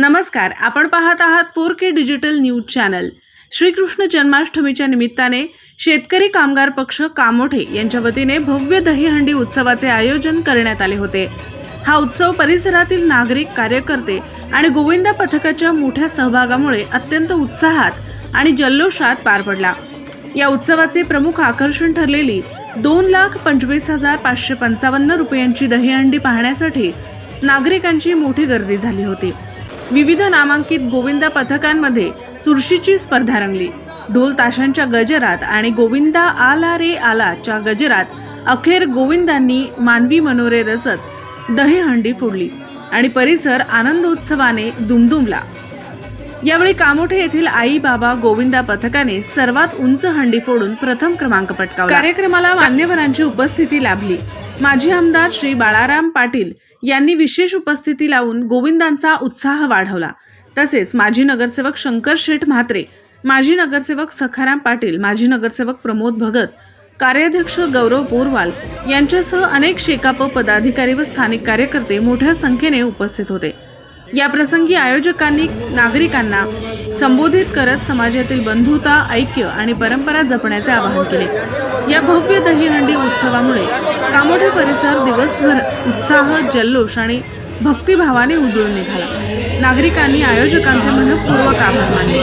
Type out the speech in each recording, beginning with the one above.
नमस्कार आपण पाहत आहात four K digital news channel. Shrikrishna जन्माष्टमीच्या निमित्ताने शेतकरी कामगार पक्ष कामोठे यांच्या वतीने भव्य दहीहंडी उत्सवाचे आयोजन करण्यात आले होते. हा उत्सव परिसरातील नागरिक कार्यकर्ते आणि गोविंदा पथकाच्या मोठ्या सहभागामुळे अत्यंत उत्साहात आणि जल्लोषात पार पडला. या उत्सवाचे प्रमुख आकर्षण ठरलेली दोन लाख पंचवीस हजार पाचशे पंचावन्न रुपयांची दहीहंडी पाहण्यासाठी नागरिकांची मोठी गर्दी झाली होती. विविध नामांकित गोविंदा पथकांमध्ये चुरशीची स्पर्धा रंगली. ढोल ताशांच्या गजरात आणि गोविंदा आला रे आलाच्या गजरात अखेर गोविंदांनी मानवी मनोरे रचत दहीहंडी फोडली आणि परिसर आनंदोत्सवाने दुमदुमला. यावेळी कामोठे येथील आई बाबा गोविंदा पथकाने सर्वात उंच हंडी फोडून प्रथम क्रमांक पटकावला. कार्यक्रमाला मान्यवरांची उपस्थिती लाभली. माजी आमदार श्री बाळाराम पाटील यांनी विशेष उपस्थिती लावून गोविंदांचा उत्साह वाढवला. तसेच माजी नगरसेवक शंकर शेठ म्हात्रे माजी नगरसेवक सखाराम पाटील माजी नगरसेवक प्रमोद भगत कार्याध्यक्ष गौरव पोरवाल यांच्यासह अनेक शेकाप पदाधिकारी व स्थानिक कार्यकर्ते मोठ्या संख्येने उपस्थित होते. या प्रसंगी आयोजकांनी नागरिकांना संबोधित करत समाजातील बंधुता ऐक्य आणि परंपरा जपण्याचे आवाहन केले. या भव्य दहीहंडी उत्सवामुळे कामोठे परिसर दिवसभर उत्साह जल्लोष आणि भक्तिभावाने उजळून निघाला. नागरिकांनी आयोजकांचे मनपूर्वक आभार मानले.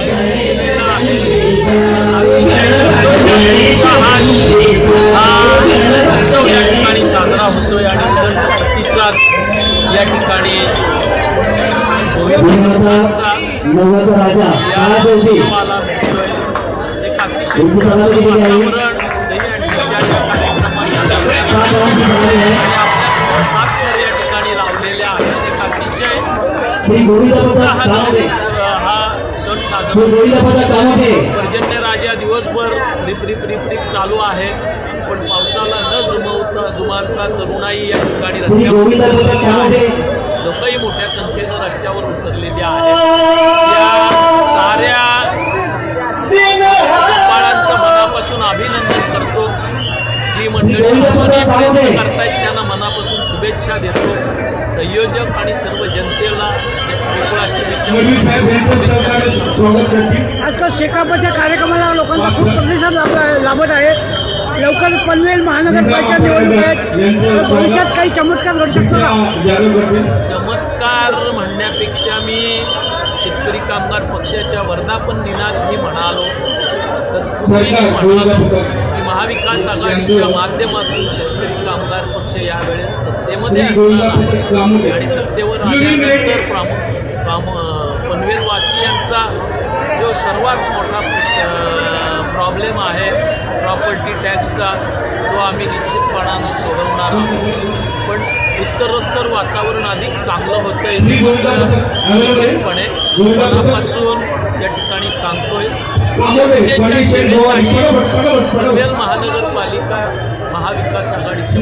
पर्जन्य राजा दिवसभर रिप रिप रिप रिप चालू आहे पण पावसाला न जुमवता जुमानता तरुणाई या ठिकाणी रस्त्यावर लोकही मोठ्या संख्येनं रस्त्यावर उतरलेली आहे आजकाल शेकापच्या कार्यक्रमाला लोकांचा खूप प्रतिसाद लाभ लाभत आहे. लवकर पनवेल महानगरपालिका निवडणूक आहेत भविष्यात काही चमत्कार घडू शकतो चमत्कार म्हणण्यापेक्षा मी शेतकरी कामगार पक्षाच्या वर्धापन दिनात मी म्हणालो. तर मी म्हणालो की महाविकास आघाडीच्या माध्यमातून शेतकरी कामगार पक्ष यावेळेस सत्तेमध्ये आणणार आणि सत्तेवर आल्यानंतर प्राम प्राम पनवेलवासियांचा जो सर्वात मोठा प्रॉब्लेम आहे प्रॉपर्टी टॅक्सचा तो आम्ही निश्चितपणानं सोडवणार आहोत. पण उत्तरोत्तर वातावरण अधिक चांगलं होतं आहे निश्चितपणे मनापासून या ठिकाणी सांगतोय. पनवेल महानगरपालिका महाविकास आघाडीची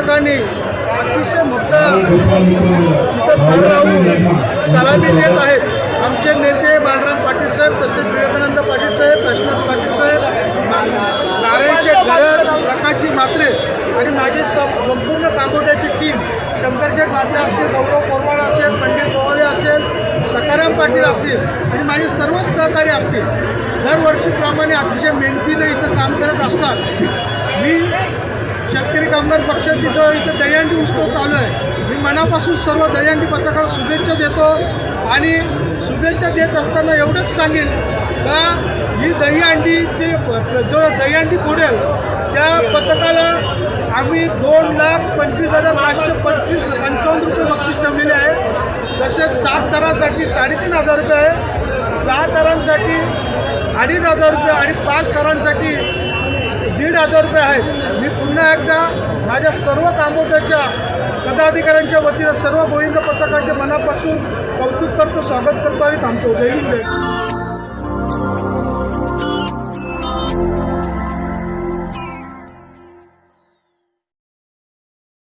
अतिशय मोठा इथं भर राहून सलामी देत आहेत. आमचे नेते बाळराम पाटील साहेब तसेच विवेकानंद पाटील साहेब काशीनाथ पाटील साहेब नारायण शेठ गडर प्रकाशजी मात्रे आणि माझे संपूर्ण कामोट्याची टीम शंकरशेठ मात्रे असतील गौरव कोरवाड असेल पंडित गोवाले असेल सकाराम पाटील असतील आणि माझे सर्वच सहकारी असतील. दरवर्षीप्रमाणे अतिशय मेहनतीने इथं काम करत असतात. मी शेतकरी कामगार पक्षाची जो इथं दहीहंडी उत्सव चालू आहे मी मनापासून सर्व दहीहंडी पथकाला शुभेच्छा देतो आणि शुभेच्छा देत असताना एवढंच सांगेन का ही दहीहंडी ते जो दहीहंडी फोडेल त्या पथकाला आम्ही दोन लाख पंचवीस हजार पाचशे पंचवीस पंचावन्न रुपये बक्षीस ठेवलेले आहे. तसेच सात दरासाठी साडेतीन हजार रुपये आहे. सहा दरांसाठी अडीच हजार रुपये आणि पाच दरांसाठी दीड हजार रुपये आहेत. पुन्हा एकदा माझ्या सर्व कामोट्याच्या पदाधिकाऱ्यांच्या वतीनं सर्व गोविंद पथकाचे मनापासून कौतुक करतो स्वागत करतो आणि थांबतो. जय हिंद. जय